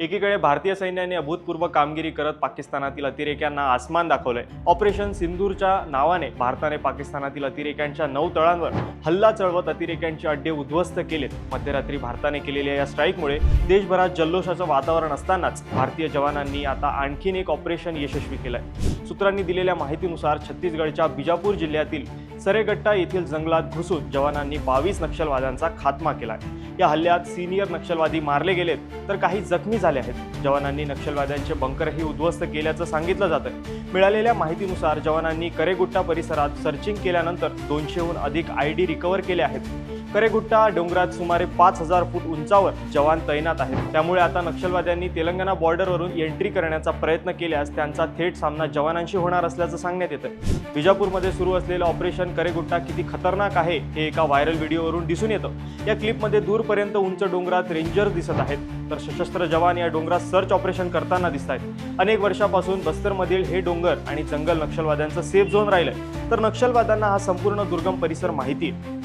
एकीकडे भारतीय सैन्याने अभूतपूर्व कामगिरी करत पाकिस्तानातील अतिरेक्यांना आसमान दाखवलंय. ऑपरेशन सिंदूरच्या नावाने भारताने पाकिस्तानातील अतिरेक्यांच्या नऊ तळांवर हल्ला चळवत अतिरेक्यांचे अड्डे उद्ध्वस्त केलेत. मध्यरात्री भारताने केलेल्या या स्ट्राईकमुळे देशभरात जल्लोषाचं वातावरण असतानाच भारतीय जवानांनी आता आणखीन एक ऑपरेशन यशस्वी केलंय. सूत्रांनी दिलेल्या माहितीनुसार छत्तीसगडच्या बिजापूर जिल्ह्यातील सरेगट्टा येथील जंगलात घुसून जवानांनी बावीस नक्षलवाद्यांचा खात्मा केलाय. या हल्ल्यात सिनियर नक्षलवादी मारले गेलेत तर काही जखमी झाले आहेत. जवानांनी नक्षलवाद्यांचे बंकरही उद्ध्वस्त केल्याचं सांगितलं जातं मिळालेल्या माहितीनुसार जवानांनी करेगुट्टा परिसरात सर्चिंग केल्यानंतर दोनशेहून अधिक आय डी रिकव्हर केले आहेत. करेगुट्टा डोंगरात सुमारे पाच हजार फूट उंचावर जवान तैनात आहेत. त्यामुळे आता नक्षलवाद्यांनी तेलंगणा बॉर्डरवरून एंट्री करण्याचा प्रयत्न केल्यास त्यांचा थेट सामना जवानांशी होणार असल्याचं सांगण्यात येतं विजापूरमध्ये सुरू असलेलं ऑपरेशन करेगुट्टा किती खतरनाक आहे हे एका व्हायरल व्हिडिओवरून दिसून येतं. या क्लिपमध्ये दूरपर्यंत उंच डोंगरात रेंजर दिसत आहेत. तर सशस्त्र जवान या डोंगरात सर्च ऑपरेशन करताना दिसत आहेत. अनेक वर्षापासून बस्तरमधील हे डोंगर आणि जंगल नक्षलवाद्यांचं सेफ झोन राहिलंय. तर नक्षलवाद्यांना हा संपूर्ण दुर्गम परिसर माहिती आहे.